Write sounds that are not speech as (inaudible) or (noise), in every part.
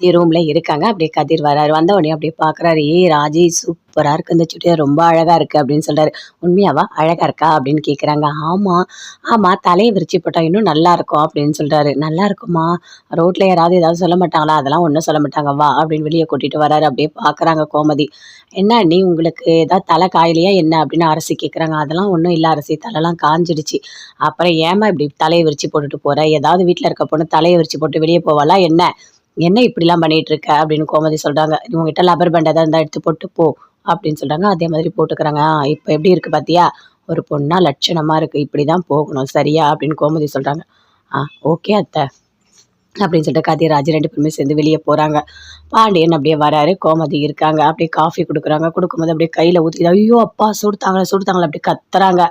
ரூம்ல இருக்காங்க. அப்படியே கதிர் வராரு. வந்த உடனே அப்படியே பாக்குறாரு. ஏ ராஜி சூப்பரா இருக்கு. இந்த சுடிதார் ரொம்ப அழகா இருக்கு அப்படின்னு சொல்றாரு. உண்மையாவா? அழகா இருக்கா? அப்படின்னு கேக்குறாங்க. ஆமா. ஆமா தலையை விரிச்சு போட்டா இன்னும் நல்லா இருக்கும் அப்படின்னு சொல்றாரு. நல்லா இருக்குமா? ரோட்ல யாராவது ஏதாவது சொல்ல மாட்டாங்களா? அதெல்லாம் ஒன்றும் சொல்ல மாட்டாங்க. வா அப்படின்னு வெளியே கூட்டிட்டு வராரு. அப்படியே பாக்குறாங்க கோமதி. என்ன நீ உங்களுக்கு ஏதாவது தலை காயிலையா என்ன? அப்படின்னு அரசி கேட்குறாங்க அதெல்லாம் ஒன்றும் இல்லை அரசி. தலைலாம் காஞ்சிடுச்சு. அப்புறம் ஏமா இப்படி தலையை விரிச்சு போட்டுட்டு போற? ஏதாவது வீட்டில் இருக்க பொண்ணு தலையை விரிச்சு போட்டு வெளியே போவாளா? என்ன? என்ன இப்படிலாம் பண்ணிட்டு இருக்க அப்படின்னு கோமதி சொல்றாங்க. இவங்ககிட்ட லப்பர் பேண்ட் ஏதாவது இருந்தால் எடுத்து போட்டு போ அப்படின்னு சொல்றாங்க. அதே மாதிரி போட்டுக்கிறாங்க. இப்போ எப்படி இருக்கு பாத்தியா? ஒரு பொண்ணா லட்சணமா இருக்கு. இப்படிதான் போகணும். சரியா? அப்படின்னு கோமதி சொல்றாங்க. ஆ ஓகே அத்தை அப்படின்னு சொல்லிட்டு கதிராஜ் ரெண்டு பேருமே சேர்ந்து வெளியே போகிறாங்க பாண்டியன் அப்படியே வராரு. கோமதி இருக்காங்க. அப்படியே காஃபி கொடுக்குறாங்க. கொடுக்கும்போது அப்படியே கையில் ஊற்றி ஐயோ அப்பா சுடுத்தாங்களா சுடுத்தாங்களா அப்படியே கத்துறாங்க.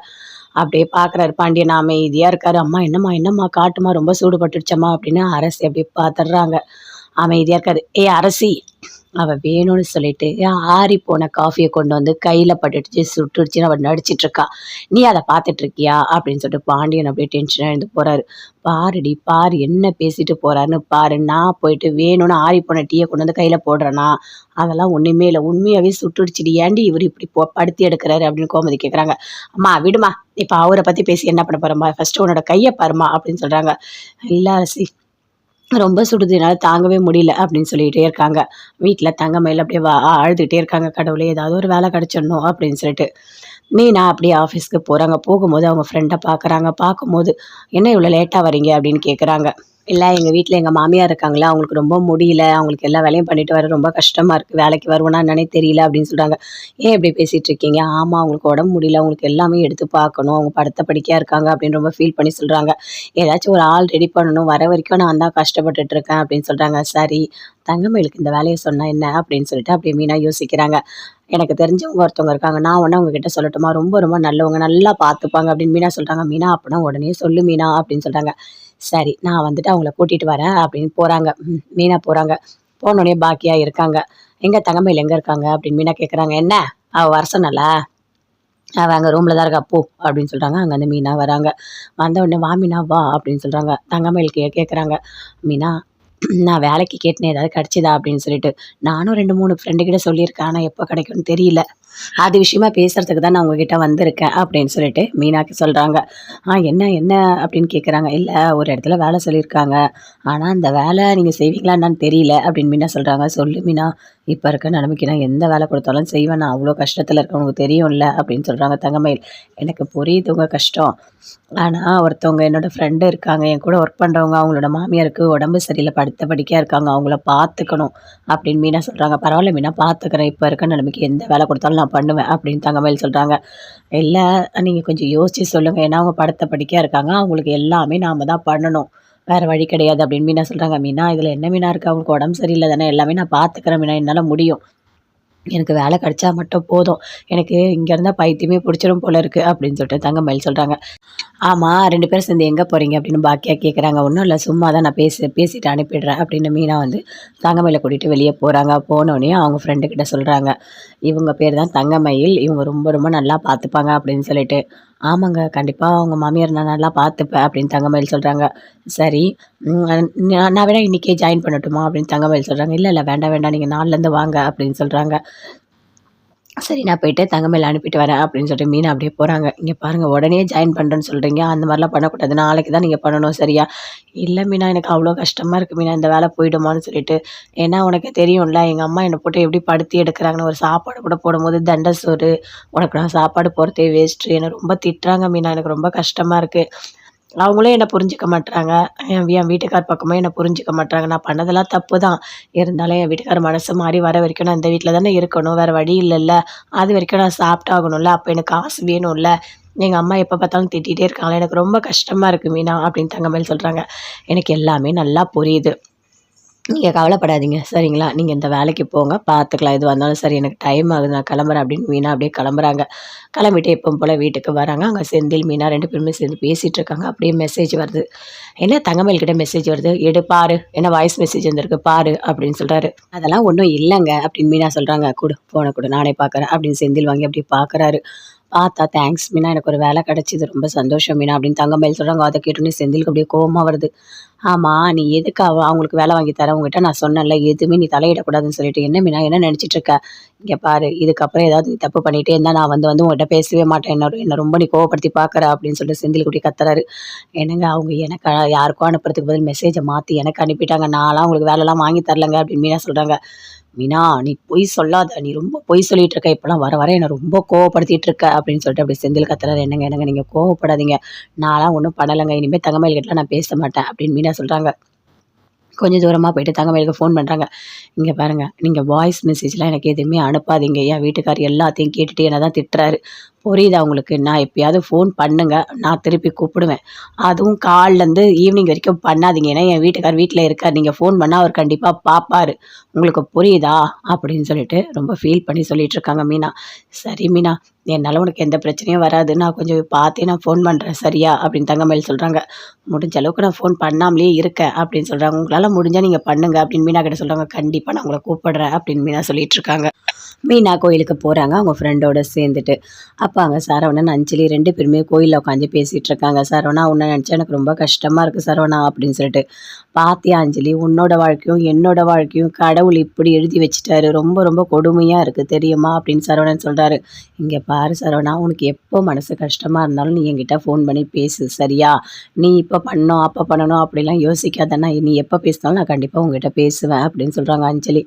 அப்படியே பார்க்குறாரு பாண்டியன் அமைதியாக இருக்காரு. அம்மா என்னம்மா என்னம்மா காட்டுமா. ரொம்ப சூடுபட்டுடுச்சம்மா அப்படின்னு அரசி அப்படியே பார்த்துடுறாங்க அமைதியாக இருக்காரு. ஏ அரசி அவ வேணும்னு சொல்லிட்டு ஆறி போன காஃபியை கொண்டு வந்து கையில் பட்டுடுச்சு சுட்டுடுச்சுன்னு அவள் நடிச்சிட்டு இருக்கா நீ அதை பார்த்துட்டு இருக்கியா அப்படின்னு சொல்லிட்டு பாண்டியன் அப்படியே டென்ஷனாக எழுந்து போறாரு. பாருடி பார் என்ன பேசிட்டு போறாருன்னு பாரு. நான் போயிட்டு வேணும்னு ஆறி போன டீயை கொண்டு வந்து கையில் போடுறேனா? அதெல்லாம் ஒன்றுமே இல்லை. உண்மையாகவே சுட்டுடுச்சுடி. ஏன்டி இவர் இப்படி போ படுத்தி எடுக்கிறாரு? அப்படின்னு கோமதி கேட்குறாங்க அம்மா விடுமா. இப்போ அவரை பற்றி பேசி என்ன பண்ண போகிறோம்மா ஃபர்ஸ்ட் உன்னோட கையை பாருமா அப்படின்னு சொல்கிறாங்க இல்லை அரசி ரொம்ப சுடுது என்னால் தாங்கவே முடியல அப்படின்னு சொல்லிகிட்டே இருக்காங்க. வீட்டில் தங்கமயில் அப்படியே வா அழுதுகிட்டே இருக்காங்க கடவுளே ஏதாவது ஒரு வேலை கிடச்சிடணும் அப்படின்னு சொல்லிட்டு. மீனா அப்படியே ஆஃபீஸ்க்கு போகிறாங்க போகும்போது அவங்க ஃப்ரெண்டை பார்க்குறாங்க பார்க்கும்போது என்ன இவ்வளோ லேட்டாக வரீங்க அப்படின்னு கேட்குறாங்க இல்லை எங்கள் வீட்டில் எங்கள் மாமியார் இருக்காங்களா அவங்களுக்கு ரொம்ப முடியல அவங்களுக்கு எல்லா வேலையும் பண்ணிட்டு வர ரொம்ப கஷ்டமாக இருக்குது வேலைக்கு வருவோன்னா என்னன்னே தெரியல அப்படின்னு சொல்கிறாங்க ஏன் இப்படி பேசிகிட்டு இருக்கீங்க? ஆமாம் அவங்களுக்கு உடம்பு முடியல அவங்களுக்கு எல்லாமே எடுத்து பார்க்கணும். அவங்க படுத்த படிக்கையாக இருக்காங்க அப்படின்னு ரொம்ப ஃபீல் பண்ணி சொல்கிறாங்க ஏதாச்சும் ஒரு ஆள் ரெடி பண்ணணும் வர வரைக்கும் நான் தான் கஷ்டப்பட்டுட்டு இருக்கேன் அப்படின்னு சொல்கிறாங்க சரி தங்கமயிலுக்கு இந்த வேலையை சொன்னால் என்ன? அப்படின்னு சொல்லிட்டு அப்படியே மீனா யோசிக்கிறாங்க. எனக்கு தெரிஞ்சவங்க ஒருத்தவங்க இருக்காங்க. நான் ஒன்று அவங்க கிட்ட சொல்லட்டுமா? ரொம்ப ரொம்ப நல்லவங்க நல்லா பார்த்துப்பாங்க அப்படின்னு மீனா சொல்கிறாங்க மீனா அப்படின்னா உடனே சொல்லு மீனா அப்படின்னு சொல்கிறாங்க சரி நான் வந்துட்டு அவங்கள கூட்டிகிட்டு வரேன் அப்படின்னு போகிறாங்க மீனா போகிறாங்க போனோடனே பாக்கியாக இருக்காங்க. எங்கே தங்கமையில் எங்கே இருக்காங்க? அப்படின்னு மீனா கேட்குறாங்க என்ன? அவள் வர சொன்னல அவள் அங்கே ரூமில் தான் இருக்கா. போ அப்படின்னு சொல்கிறாங்க அங்கே வந்து மீனா வராங்க. வந்த உடனே வா மீனா வா அப்படின்னு சொல்கிறாங்க தங்கமயில் கே கேட்குறாங்க மீனா நான் வேலைக்கு கேட்டேன் ஏதாவது கிடச்சிதா அப்படின்னு சொல்லிட்டு. நானும் ரெண்டு மூணு ஃப்ரெண்டுக்கிட்ட சொல்லியிருக்கேன் ஆனால் எப்போ கிடைக்கும்னு தெரியல. அது விஷயமா பேசுறதுக்கு தான் நான் உங்ககிட்ட வந்திருக்கேன் அப்படின்னு சொல்லிட்டு மீனாக்கு சொல்கிறாங்க ஆ என்ன என்ன அப்படின்னு கேட்குறாங்க இல்லை ஒரு இடத்துல வேலை சொல்லியிருக்காங்க. ஆனால் அந்த வேலை நீங்கள் செய்வீங்களா என்னன்னு தெரியல அப்படின்னு மீனா சொல்கிறாங்க சொல்லு மீனா இப்போ இருக்க நிலைமைக்கு நான் எந்த வேலை கொடுத்தாலும் செய்வேன். நான் அவ்வளோ கஷ்டத்தில் இருக்கவங்களுக்கு தெரியும்ல? அப்படின்னு சொல்கிறாங்க தங்கமயில். எனக்கு புரியுதுங்க கஷ்டம். ஆனால் ஒருத்தவங்க என்னோடய ஃப்ரெண்டு இருக்காங்க. என் கூட ஒர்க் பண்ணுறவங்க அவங்களோட மாமியாருக்கு உடம்பு சரியில்லை. படுத்த படிக்கையாக இருக்காங்க. அவங்கள பார்த்துக்கணும் அப்படின்னு மீனா சொல்கிறாங்க பரவாயில்ல மீனா பார்த்துக்கிறேன். இப்போ இருக்க நிலைமைக்கு எந்த வேலை கொடுத்தாலும் நான் பண்ணுவேன் அப்படின்னு தங்கமயில் சொல்கிறாங்க இல்லை நீங்கள் கொஞ்சம் யோசிச்சு சொல்லுங்கள் ஏன்னா அவங்க படுத்த படிக்கையாக இருக்காங்க. அவங்களுக்கு எல்லாமே நாம் தான் பண்ணணும். வேறு வழி கிடையாது அப்படின்னு மீனா சொல்கிறாங்க மீனா இதில் என்ன மீனா இருக்குது அவங்களுக்கு உடம்பு சரியில்லை தானே? எல்லாமே நான் பார்த்துக்கிறேன் மீனா. என்னால் முடியும். எனக்கு வேலை கிடைச்சா மட்டும் போதும். எனக்கு இங்கே இருந்தால் பைத்தியமே பிடிச்சிரும் போல இருக்குது அப்படின்னு சொல்லிட்டு தங்கமயில் சொல்கிறாங்க ஆமாம் ரெண்டு பேரும் சேர்ந்து எங்கே போகிறீங்க அப்படின்னு பாக்கியாக கேட்குறாங்க ஒன்றும் இல்லை சும்மா தான் நான் பேசி பேசிட்டு அனுப்பிடுறேன் அப்படின்னு மீனா வந்து தங்கமயில கூட்டிகிட்டு வெளியே போகிறாங்க போனோடனே அவங்க ஃப்ரெண்டுக்கிட்ட சொல்கிறாங்க இவங்க பேர் தான் தங்கமயில். இவங்க ரொம்ப ரொம்ப நல்லா பார்த்துப்பாங்க அப்படின்னு சொல்லிட்டு ஆமாங்க கண்டிப்பாக அவங்க மாமியார் நான் நல்லா பார்த்துப்பேன் அப்படின்னு தங்கமயில் சொல்கிறாங்க சரி நான் நான் வேணா இன்றைக்கே ஜாயின் பண்ணட்டுமா அப்படின்னு தங்கமயில் சொல்கிறாங்க இல்லை இல்லை வேண்டாம் வேண்டாம் நீங்கள் நாலுலேருந்து வாங்க அப்படின்னு சொல்கிறாங்க சரி நான் போயிட்டு தங்கமேல அனுப்பிட்டு வரேன் அப்படின்னு சொல்லிட்டு மீனா அப்படியே போகிறாங்க இங்கே பாருங்கள் உடனே ஜாயின் பண்ணுறேன்னு சொல்கிறீங்க அந்த மாதிரிலாம் பண்ணக்கூடாது. நாளைக்கு தான் நீங்கள் பண்ணணும் சரியா? இல்லை மீனா எனக்கு அவ்வளோ கஷ்டமாக இருக்குது மீனா. இந்த வேலை போயிடுமான்னு சொல்லிட்டு. ஏன்னா உனக்கு தெரியும்ல எங்கள் அம்மா என்னை போட்டு எப்படி படுத்தி எடுக்கிறாங்கன்னு ஒரு சாப்பாடு கூட போடும்போது தண்டை சோறு உனக்கு நான் சாப்பாடு போகிறதே வேஸ்ட்டு என்னை ரொம்ப திட்டுறாங்க மீனா. எனக்கு ரொம்ப கஷ்டமாக இருக்குது அவங்களும் என்னை புரிஞ்சுக்க மாட்றாங்க. என் என் வீட்டுக்கார் பக்கமும் என்னை புரிஞ்சுக்க மாட்றாங்க. நான் பண்ணதெல்லாம் தப்பு தான் இருந்தாலும் என் வீட்டுக்கார் மனசு மாறி வர வரைக்கும் நான் இந்த வீட்டில் தானே இருக்கணும். வேறு வழி இல்லைல்ல. அது வரைக்கும் நான் சாப்பிட்டாகணும்ல. அப்போ எனக்கு காசு வேணும்ல. எங்கள் அம்மா எப்போ பார்த்தாலும் திட்டிகிட்டே இருக்காங்களே எனக்கு ரொம்ப கஷ்டமாக இருக்குது மீனா அப்படின்னு தங்கமேல் சொல்கிறாங்க எனக்கு எல்லாமே நல்லா புரியுது. நீங்கள் கவலைப்படாதீங்க. சரிங்களா? நீங்கள் இந்த வேலைக்கு போங்க. பார்த்துக்கலாம் எது வந்தாலும் சரி எனக்கு டைம் ஆகுது. நான் கிளம்புறேன் அப்படின்னு மீனா அப்படியே கிளம்புறாங்க. கிளம்பிட்டு எப்பவும் போல் வீட்டுக்கு வராங்க. அங்கே செந்தில் மீனா ரெண்டு பேருமே சேர்ந்து பேசிகிட்டு இருக்காங்க. அப்படியே மெசேஜ் வருது. என்ன தங்கமேல்கிட்ட மெசேஜ் வருது? எடு பாரு. என்ன வாய்ஸ் மெசேஜ் வந்திருக்கு? பாரு அப்படின்னு சொல்கிறாரு அதெல்லாம் ஒன்றும் இல்லைங்க அப்படின்னு மீனா சொல்கிறாங்க கொடு ஃபோனை கொடு. நானே பார்க்குறேன் அப்படின்னு செந்தில் வாங்கி அப்படியே பார்க்குறாரு பார்த்தா தேங்க்ஸ் மீனா. எனக்கு ஒரு வேலை கிடச்சிது. ரொம்ப சந்தோஷம் மீனா. அப்படின்னு தங்கமயில் சொல்கிறாங்க அதை கேட்டோன்னே செந்திலுக்கு அப்படியே கோபமாக வருது. ஆமாம் நீ எதுக்கு அவ அவங்களுக்கு வேலை வாங்கி தர? உங்ககிட்ட நான் சொன்னேன்ல எதுவுமே நீ தலையிடக்கூடாதுன்னு சொல்லிட்டு. என்ன மீனா என்ன நினச்சிட்டு இருக்க இங்கே பாரு இதுக்கப்புறம் ஏதாவது நீ தப்பு பண்ணிகிட்டே இருந்தால் நான் வந்து வந்து உங்கள்கிட்ட பேசவே மாட்டேன். என்ன என்ன ரொம்ப நீ கோவப்படுத்தி பார்க்குற அப்படின்னு சொல்லிட்டு செந்தில் குட்டி கத்துறாரு. என்னங்க அவங்க எனக்கு யாருக்கும் அனுப்புறதுக்கு பதில் மெசேஜை மாற்றி எனக்கு அனுப்பிட்டாங்க. நான்லாம் உங்களுக்கு வேலைலாம் வாங்கி தரலங்க அப்படின்னு மீனா சொல்கிறாங்க மீனா நீ பொய் சொல்லாத. நீ ரொம்ப பொய் சொல்லிட்டு இருக்க இப்போலாம் வர வர என்னை ரொம்ப கோவப்படுத்திட்டு இருக்க அப்படின்னு சொல்லிட்டு அப்படி செந்தில் கத்துறாரு. என்னங்க என்னங்க நீங்கள் கோவப்படாதீங்க. நான்லாம் ஒன்றும் பண்ணலைங்க. இனிமேல் தங்கமயில் கிட்டலாம் நான் பேச மாட்டேன் அப்படின்னு மீனா சொல்கிறாங்க கொஞ்சம் தூரமாக போயிட்டு தங்கமயிலுக்கு ஃபோன் பண்ணுறாங்க இங்கே பாருங்கள் நீங்கள் வாய்ஸ் மெசேஜ்லாம் எனக்கு எதுவுமே அனுப்பாதீங்க. என் வீட்டுக்கார் எல்லாத்தையும் கேட்டுட்டு என்ன தான் திட்டுறாரு. புரியுதா உங்களுக்கு? நான் எப்பயாவது ஃபோன் பண்ணுங்க. நான் திருப்பி கூப்பிடுவேன். அதுவும் காலிலேருந்து ஈவினிங் வரைக்கும் பண்ணாதீங்க. ஏன்னா என் வீட்டுக்கார் வீட்டில் இருக்கார். நீங்கள் ஃபோன் பண்ணால் அவர் கண்டிப்பாக பார்ப்பார் உங்களுக்கு புரியுதா? அப்படின்னு சொல்லிட்டு ரொம்ப ஃபீல் பண்ணி சொல்லிட்டு இருக்காங்க மீனா. சரி மீனா என்னால் உனக்கு எந்த பிரச்சனையும் வராது. நான் கொஞ்சம் பார்த்தே நான் ஃபோன் பண்ணுறேன் சரியா? அப்படின்னு தங்கமேல் சொல்கிறாங்க முடிஞ்ச அளவுக்கு நான் ஃபோன் பண்ணாமலே இருக்கேன் அப்படின்னு சொல்கிறாங்க உங்களால் முடிஞ்சால் நீங்கள் பண்ணுங்க அப்படின்னு மீனா கிட்ட சொல்கிறாங்க கண்டிப்பாக நான் உங்களை கூப்பிடுறேன் அப்படின்னு மீனா சொல்லிட்டு இருக்காங்க. மீனா கோயிலுக்கு போகிறாங்க அவங்க ஃப்ரெண்டோட சேர்ந்துட்டு. அப்போ பார்ப்பாங்க சரவணன் அஞ்சலி ரெண்டு பேருமே கோயிலில் உட்காந்து பேசிகிட்டு இருக்காங்க. சரவணா உன்னை நினச்சா எனக்கு ரொம்ப கஷ்டமாக இருக்குது சரவணா அப்படின்னு சொல்லிட்டு. பாத்தியா அஞ்சலி உன்னோட வாழ்க்கையும் என்னோட வாழ்க்கையும் கடவுள் இப்படி எழுதி வச்சுட்டாரு. ரொம்ப ரொம்ப கொடுமையாக இருக்குது தெரியுமா அப்படின்னு சரவணன் சொல்கிறாரு இங்கே பாரு சரவணா உனக்கு எப்போ மனசு கஷ்டமாக இருந்தாலும் நீ என்கிட்ட ஃபோன் பண்ணி பேசு சரியா? நீ இப்போ பண்ணணும் அப்போ பண்ணணும் அப்படிலாம் யோசிக்காதண்ணா நீ எப்போ பேசினாலும் நான் கண்டிப்பாக உங்ககிட்ட பேசுவேன் அப்படின்னு சொல்கிறாங்க அஞ்சலி.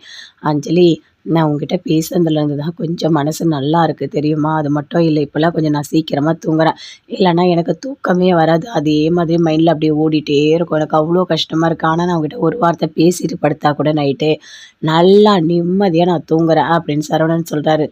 அஞ்சலி நான் உங்ககிட்ட பேசுனதுலேருந்து தான் கொஞ்சம் மனசு நல்லா இருக்குது தெரியுமா? அது மட்டும் இல்லை இப்போல்லாம் கொஞ்சம் நான் சீக்கிரமாக தூங்குறேன். இல்லைன்னா எனக்கு தூக்கமே வராது. அதே மாதிரி மைண்டில் அப்படியே ஓடிட்டே இருக்கும். எனக்கு அவ்வளோ கஷ்டமாக இருக்குது ஆனால் நான் உங்ககிட்ட ஒரு வார்த்தை பேசிட்டு படுத்தா கூட நைட்டு நல்லா நிம்மதியாக நான் தூங்குறேன் அப்படின்னு சரவணன் சொல்கிறாரு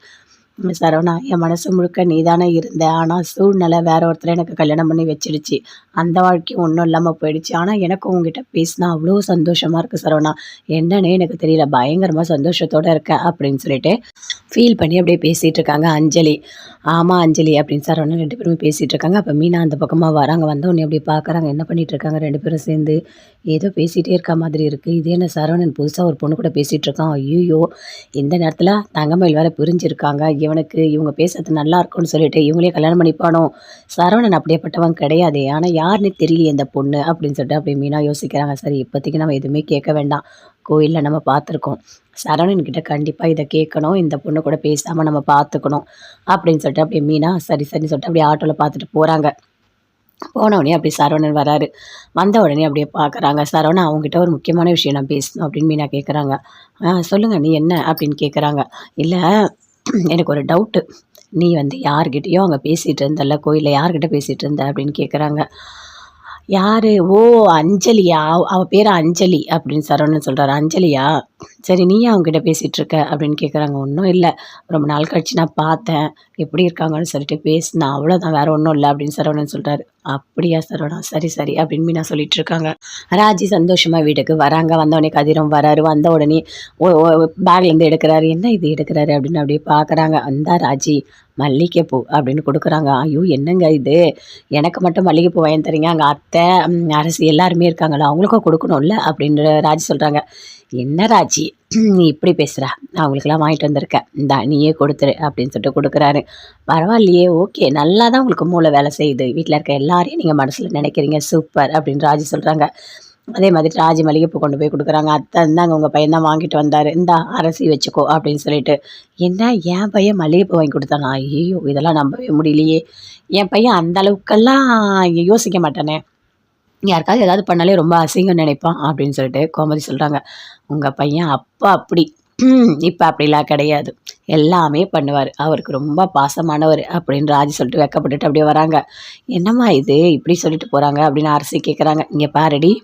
சரவணா என் மனசு முழுக்க நீ தானே இருந்த. ஆனால் சூழ்நிலை வேற ஒருத்தர் எனக்கு கல்யாணம் பண்ணி வச்சிருச்சு அந்த வாழ்க்கையும் ஒன்றும் இல்லாமல் போயிடுச்சு. ஆனால் எனக்கு உங்ககிட்ட பேசினா அவ்வளோ சந்தோஷமாக இருக்குது சரவணா. என்னன்னே எனக்கு தெரியல. பயங்கரமாக சந்தோஷத்தோடு இருக்கேன் அப்படின்னு சொல்லிட்டு ஃபீல் பண்ணி அப்படியே பேசிகிட்டு இருக்காங்க அஞ்சலி. ஆமாம் அஞ்சலி அப்படின்னு சரவணா ரெண்டு பேருமே பேசிகிட்டு இருக்காங்க. அப்போ மீனா அந்த பக்கமாக வராங்க. வந்தவொடனே அப்படி பார்க்குறாங்க என்ன பண்ணிகிட்டு இருக்காங்க? ரெண்டு பேரும் சேர்ந்து ஏதோ பேசிகிட்டே இருக்க மாதிரி இருக்குது இதே என்ன சரவணன் புதுசாக ஒரு பொண்ணு கூட பேசிகிட்டு இருக்கான் ஐயோ இந்த நேரத்தில் தங்கமயில் வேறு பிரிஞ்சிருக்காங்க. இவனுக்கு இவங்க பேசுறது நல்லா இருக்கும்னு சொல்லிட்டு இவங்களே கல்யாணம் பண்ணிப்பானோ? சரவணன் அப்படியேப்பட்டவன் கிடையாது. ஆனால் யாருன்னு தெரியலையே இந்த பொண்ணு அப்படின்னு சொல்லிட்டு அப்படி மீனா யோசிக்கிறாங்க. சரி இப்போதைக்கு நம்ம எதுவுமே கேட்க வேண்டாம். கோயிலில் நம்ம பார்த்துருக்கோம். சரவணன்கிட்ட கண்டிப்பாக இதை கேட்கணும் இந்த பொண்ணு கூட பேசாமல் நம்ம பார்த்துக்கணும் அப்படின்னு சொல்லிட்டு அப்படியே மீனா சரி சரின்னு சொல்லிட்டு அப்படியே ஆட்டோவில் பார்த்துட்டு போகிறாங்க போன உடனே அப்படி சரவணன் வராரு. வந்த உடனே அப்படியே பார்க்குறாங்க. சரவணன் அவங்ககிட்ட ஒரு முக்கியமான விஷயம் நான் பேசணும் அப்படின்னு மீனா கேட்குறாங்க ஆ சொல்லுங்கள் நீ என்ன? அப்படின்னு கேட்குறாங்க இல்லை எனக்கு ஒரு டவுட்டு நீ வந்து யார்கிட்டயோ அங்கே பேசிகிட்டு இருந்தல்ல கோயிலில் யார்கிட்ட பேசிகிட்டு இருந்த? அப்படின்னு கேட்குறாங்க யார்? ஓ அஞ்சலியா? அவள் பேர் அஞ்சலி அப்படின்னு சரவணன் சொல்கிறாரு அஞ்சலியா? சரி நீ அவங்ககிட்ட பேசிகிட்டு இருக்க? அப்படின்னு கேட்குறாங்க ஒன்றும் இல்லை. ரொம்ப நாள் கழிச்சு நான் பார்த்தேன். எப்படி இருக்காங்கன்னு சொல்லிட்டு பேசினேன். அவ்வளோதான் வேறு ஒன்றும் இல்லை அப்படின்னு சரவணன் சொல்கிறாரு அப்படியா சரவணா? சரி சரி அப்படின்னு மீனா சொல்லிட்டு இருக்காங்க ராஜி சந்தோஷமாக வீட்டுக்கு வராங்க. வந்தவொடனே கதிரும் வராரு. வந்த உடனே பேக்லேருந்து எடுக்கிறாரு. என்ன இது எடுக்கிறாரு? அப்படின்னு அப்படியே பார்க்குறாங்க அந்த ராஜி மல்லிகைப்பூ அப்படின்னு கொடுக்குறாங்க. ஐயோ என்னங்க இது? எனக்கு மட்டும் மல்லிகைப்பூ வாங்கி தரீங்க? அங்கே அத்தை அரசு எல்லாருமே இருக்காங்களா அவங்களுக்கும் கொடுக்கணும்ல? அப்படின்னு ராஜி சொல்கிறாங்க என்ன ராஜி? நீ இப்படி பேசுகிறா அவங்களுக்கெல்லாம் வாங்கிட்டு வந்திருக்க இந்தா நீயே கொடுத்துரு அப்படின்னு சொல்லிட்டு கொடுக்குறாரு. பரவாயில்லையே ஓகே. நல்லா தான் உங்களுக்கு மூளை வேலை செய்யுது. வீட்டில் இருக்க எல்லாரையும் நீங்கள் மனசில் நினைக்கிறீங்க. சூப்பர் அப்படின்னு ராஜி சொல்கிறாங்க அதே மாதிரி ராஜி மளிகைப்பூ கொண்டு போய் கொடுக்குறாங்க. அத்தை இருந்தாங்க உங்கள் பையன் தான் வாங்கிட்டு வந்தார். இந்தா அரசி வச்சுக்கோ அப்படின்னு சொல்லிட்டு. என்ன என் பையன் மளிகைப்பூ வாங்கி கொடுத்தானா? ஐயோ இதெல்லாம் நம்பவே முடியலையே. என் பையன் அந்த அளவுக்கெல்லாம் யோசிக்க மாட்டானே. யாருக்காவது ஏதாவது பண்ணாலே ரொம்ப அசிங்கம் நினைப்பான் அப்படின்னு சொல்லிட்டு கோமதி சொல்கிறாங்க உங்கள் பையன் அப்பா அப்படி. இப்போ அப்படிலாம் கிடையாது. எல்லாமே பண்ணுவார். அவருக்கு ரொம்ப பாசமானவர் அப்படின்னு ராஜி சொல்லிட்டு வெக்கப்பட்டுட்டு அப்படியே வராங்க. என்னம்மா இது? இப்படி சொல்லிட்டு போகிறாங்க அப்படின்னு அரசி கேட்குறாங்க இங்கே பாருடி.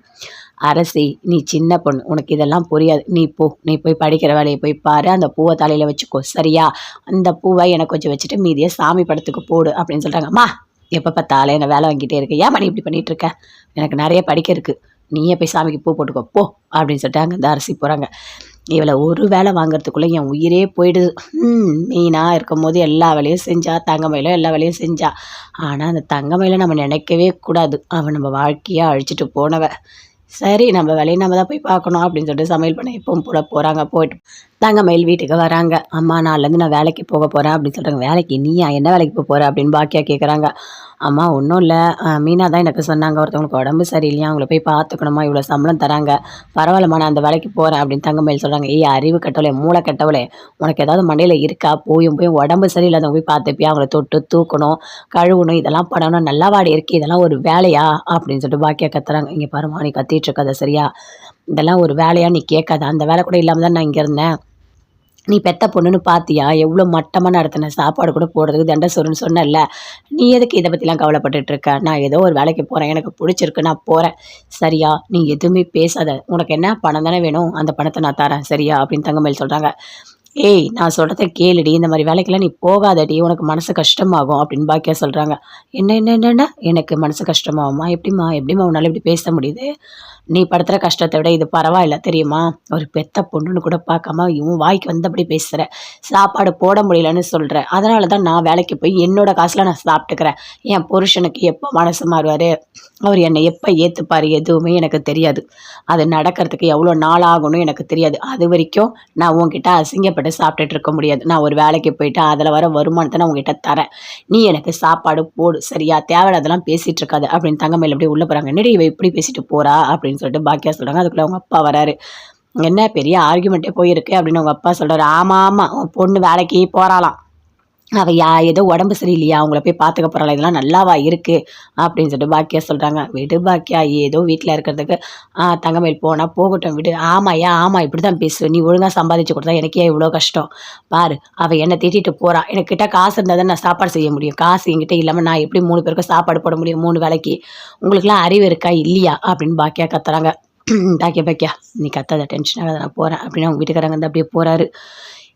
அரசி நீ சின்ன பொண்ணு. உனக்கு இதெல்லாம் புரியாது. நீ போ. நீ போய் படிக்கிற வேலையை போய் பாரு. அந்த பூவை தலையில் வச்சுக்கோ. சரியா? அந்த பூவை எனக்கு கொஞ்சம் வச்சுட்டு மீதியை சாமி படத்துக்கு போடு அப்படின்னு சொல்கிறாங்கம்மா எப்போ பார்த்தாலே என்ன வேலை வாங்கிட்டே இருக்கு? ஏன் மணி இப்படி பண்ணிட்டு இருக்க? எனக்கு நிறைய படிக்க இருக்குது நீயே போய் சாமிக்கு பூ போட்டுக்கோ. போ அப்படின்னு சொல்லிட்டு அங்கே இந்த அரிசி போகிறாங்க இவளை ஒரு வேலை வாங்குறதுக்குள்ளே என் உயிரே போயிடுது. மீனாக இருக்கும் போது எல்லா வேலையும் செஞ்சா தங்கமயிலும் எல்லா வேலையும் செஞ்சா. ஆனால் அந்த தங்கமயில நம்ம நினைக்கவே கூடாது. அவன் நம்ம வாழ்க்கையாக அழிச்சிட்டு போனவ. சரி நம்ம வேலையை நம்ம தான் போய் பார்க்கணும் அப்படின்னு சொல்லிட்டு சமையல் பண்ண எப்பவும் போல போகிறாங்க போயிட்டு. தாங்க மயில் வீட்டுக்கு வராங்க. அம்மா நாள்லேருந்து நான் வேலைக்கு போக போகிறேன் அப்படின்னு சொல்கிறாங்க வேலைக்கு நீயா? என்ன வேலைக்கு போக போகிற அப்படின்னு பாக்கியா கேட்குறாங்க அம்மா ஒன்றும் இல்லை. மீனா தான் எனக்கு சொன்னாங்க ஒருத்தவங்களுக்கு உடம்பு சரியில்லையா அவங்கள போய் பார்த்துக்கணுமா இவ்வளோ சம்பளம் தராங்க. பரவாயில்லம்மா நான் அந்த வேலைக்கு போகிறேன் அப்படின்னு தங்கமயில் சொல்கிறாங்க ஏய் அறிவு கட்டவளே மூளை கட்டவளே உனக்கு ஏதாவது மண்டையில் இருக்கா? போயும் போய் உடம்பு சரியில்லாதவங்க போய் பார்த்துப்பியா? அவங்கள தொட்டு தூக்கணும் கழுவணும் இதெல்லாம் பண்ணணும் நல்லா வாடி இருக்கு இதெல்லாம் ஒரு வேலையா? அப்படின்னு சொல்லிட்டு பாக்கியா கத்துறாங்க. இங்கே பாருமா நீ கத்திட்டு இருக்காத சரியா? இதெல்லாம் ஒரு வேலையா? நீ கேட்காத. அந்த வேலை கூட இல்லாமல் தான் நான் இங்கே இருந்தேன். நீ பெத்த பொண்ணுன்னு பார்த்தியா எவ்வளோ மட்டமாக நடத்தின சாப்பாடு கூட போடுறதுக்கு தண்டை சொருன்னு சொன்னல நீ எதுக்கு இதை பற்றிலாம் கவலைப்பட்டுட்டு இருக்க? நான் ஏதோ ஒரு வேலைக்கு போகிறேன் எனக்கு பிடிச்சிருக்கு நான் போகிறேன் சரியா? நீ எதுவுமே பேசாத. உனக்கு என்ன பணம் தானே வேணும்? அந்த பணத்தை நான் தரேன். சரியா? அப்படின்னு தங்கமேல் சொல்கிறாங்க ஏய் நான் சொல்கிறத கேளுடி. இந்த மாதிரி வேலைக்கெல்லாம் நீ போகாதடி. உனக்கு மனசு கஷ்டமாகும் அப்படின்னு பாக்கியா சொல்கிறாங்க என்ன என்ன என்னென்ன எனக்கு மனசு கஷ்டமாகுமா? எப்படிம்மா? எப்படிம்மா உன்னால் இப்படி பேச முடியுது? நீ படுத்துகிற கஷ்டத்தை விட இது பரவாயில்ல தெரியுமா? ஒரு பெத்த பொண்ணுன்னு கூட பார்க்காம இவன் வாய்க்கு வந்தபடி பேசுகிற சாப்பாடு போட முடியலன்னு சொல்கிற அதனால தான் நான் வேலைக்கு போய் என்னோட காசில் நான் சாப்பிட்டுக்கிறேன். என் புருஷனுக்கு எப்போ மனசு மாறுவார்? அவர் என்னை எப்போ ஏற்றுப்பார் எதுவுமே எனக்கு தெரியாது. அது நடக்கிறதுக்கு எவ்வளோ நாள் ஆகணும் எனக்கு தெரியாது. அது வரைக்கும் நான் உன்கிட்ட அசிங்கப்பட்டு சாப்பிட்டுட்டு இருக்க முடியாது. நான் ஒரு வேலைக்கு போயிட்டு அதில் வர வருமானத்தை நான் உங்ககிட்ட தரேன். நீ எனக்கு சாப்பாடு போடு. சரியா? தேவையில்லாதெல்லாம் பேசிகிட்டு இருக்காது அப்படின்னு தங்கமையில் அப்படியே உள்ளே போகிறாங்க என்னடி இவ இப்படி பேசிட்டு போகிறா அப்படின்னு அப்படின்னு சொல்லிட்டு பாக்கியா சொல்கிறாங்க அதுக்குள்ளே அவங்க அப்பா வராரு. என்ன பெரிய ஆர்குமெண்ட்டே போயிருக்கு அப்படின்னு அவங்க அப்பா சொல்கிறாரு ஆமாம் ஆமாம் பொண்ணு வேலைக்கு போகிறாளாம் அவள் யா ஏதோ உடம்பு சரியில்லையா? அவங்கள போய் பார்த்துக்க போகிறாள் இதெல்லாம் நல்லாவா இருக்குது அப்படின்னு சொல்லிட்டு பாக்கியா சொல்கிறாங்க விடு பாக்கியா ஏதோ வீட்டில் இருக்கிறதுக்கு தங்கமேல் போனால் போகட்டும் விடு. ஆமாயா ஆமாம் இப்படி தான் பேசு நீ ஒழுங்காக சம்பாதிச்சு கொடுத்தா எனக்கே இவ்வளோ கஷ்டம். பாரு அவள் என்னை திட்டிட்டு போகிறா எனக்கிட்ட காசு இருந்தால் தான் நான் சாப்பாடு செய்ய முடியும். காசு என்கிட்ட இல்லாமல் நான் எப்படி மூணு பேருக்கும் சாப்பாடு போட முடியும்? மூணு வேலைக்கு. உங்களுக்குலாம் அறிவு இருக்கா? இல்லையா? அப்படின்னு பாக்கியா கத்துறாங்க. (clears throat) பாக்கியா பாக்கியா நீ கத்தாத டென்ஷன் ஆகாத. நான் போகிறேன் அப்படின்னு அவங்க வீட்டுக்காரங்க வந்து அப்படியே போகிறாரு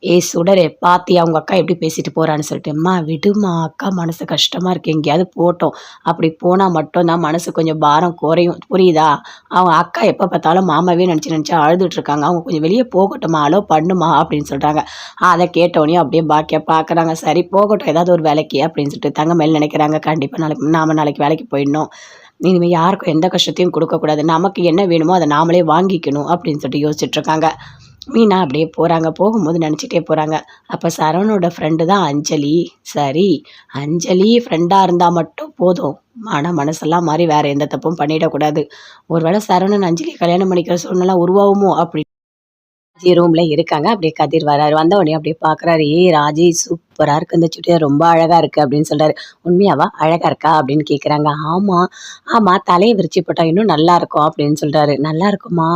ஏ சுடரே பாத்தியா அவங்க அக்கா எப்படி பேசிட்டு போகிறான்னு சொல்லிட்டு அம்மா விடுமா அக்கா மனசு கஷ்டமாக இருக்கு எங்கேயாவது போட்டோம். அப்படி போனா மட்டும்தான் மனசு கொஞ்சம் பாரம் குறையும். புரியுதா? அவங்க அக்கா எப்போ பார்த்தாலும் மாமாவே நினச்சி நினச்சி அழுதுட்டு இருக்காங்க. அவங்க கொஞ்சம் வெளியே போகட்டுமா? அலோ பண்ணுமா? அப்படின்னு சொல்கிறாங்க அதை கேட்டோடனே அப்படியே பாக்கியா பார்க்குறாங்க சரி போகட்டும் ஏதாவது ஒரு வேலைக்கு அப்படின்னு சொல்லிட்டு தங்க மேல் நினைக்கிறாங்க. கண்டிப்பாக நாளைக்கு நாம நாளைக்கு வேலைக்கு போயிடணும். இனிமேல் யாருக்கும் எந்த கஷ்டத்தையும் கொடுக்கக்கூடாது நமக்கு என்ன வேணுமோ அதை நாமளே வாங்கிக்கணும் அப்படின்னு சொல்லிட்டு யோசிச்சுட்ருக்காங்க இருக்காங்க. மீனா அப்படியே போகிறாங்க போகும்போது நினச்சிட்டே போகிறாங்க அப்போ சரவணோட ஃப்ரெண்டு தான் அஞ்சலி. சரி அஞ்சலி ஃப்ரெண்டாக இருந்தால் மட்டும் போதும். ஆனால் மனசெல்லாம் மாதிரி வேறு எந்த தப்பும் பண்ணிடக்கூடாது. ஒருவேளை சரவணன் அஞ்சலி கல்யாணம் பண்ணிக்கிற சூழ்நிலை உருவாகுமோ அப்படி ராஜி ரூம்ல இருக்காங்க. அப்படியே கதிர் வராரு. வந்த உடனே அப்படியே பாக்குறாரு. ஏ ராஜி சூப்பரா இருக்கு இந்த சுடிதார் ரொம்ப அழகா இருக்கு அப்படின்னு சொல்றாரு. உண்மையாவா? அழகா இருக்கா? அப்படின்னு கேக்குறாங்க. ஆமா. ஆமா தலையை விரிச்சு போட்டா இன்னும் நல்லா இருக்கும் அப்படின்னு சொல்றாரு. நல்லா இருக்குமா?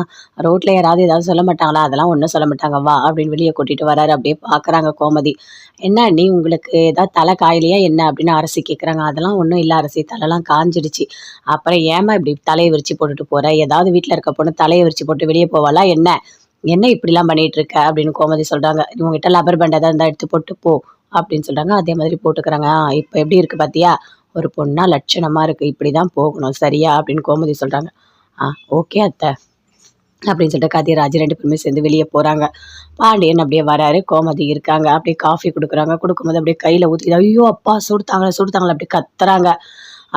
ரோட்ல யாராவது ஏதாவது சொல்ல மாட்டாங்களா? அதெல்லாம் ஒன்றும் சொல்ல மாட்டாங்க. வா அப்படின்னு வெளியே கூட்டிட்டு வராரு. அப்படியே பாக்குறாங்க கோமதி. என்ன நீ உங்களுக்கு ஏதாவது தலை காயிலையா என்ன? அப்படின்னு அரசி கேட்குறாங்க அதெல்லாம் ஒன்றும் இல்லை அரசி. தலைலாம் காஞ்சிடுச்சு. அப்புறம் ஏமா இப்படி தலையை விரிச்சு போட்டுட்டு போற? ஏதாவது வீட்டில் இருக்க பொண்ணு தலையை விரிச்சு போட்டு வெளியே போவாளா? என்ன? என்ன இப்படிலாம் பண்ணிட்டு இருக்க அப்படின்னு கோமதி சொல்கிறாங்க இவங்ககிட்ட லப்பர் பேண்ட் ஏதாவது இருந்தால் எடுத்து போட்டு போ அப்படின்னு சொல்கிறாங்க அதே மாதிரி போட்டுக்கிறாங்க. இப்போ எப்படி இருக்குது பார்த்தியா ஒரு பொண்ணாக லட்சணமாக இருக்குது இருக்கு. இப்படிதான் போகணும். சரியா? அப்படின்னு கோமதி சொல்கிறாங்க ஆ ஓகே அத்தை அப்படின்னு சொல்லிட்டு கதிராஜ் ரெண்டு பேருமே சேர்ந்து வெளியே போகிறாங்க பாண்டியன் அப்படியே வராரு. கோமதி இருக்காங்க. அப்படியே காஃபி கொடுக்குறாங்க. கொடுக்கும்போது அப்படியே கையில் ஊற்றி ஐயோ அப்பா சுடுத்தாங்களா சுடுத்தாங்களா அப்படியே கத்துறாங்க.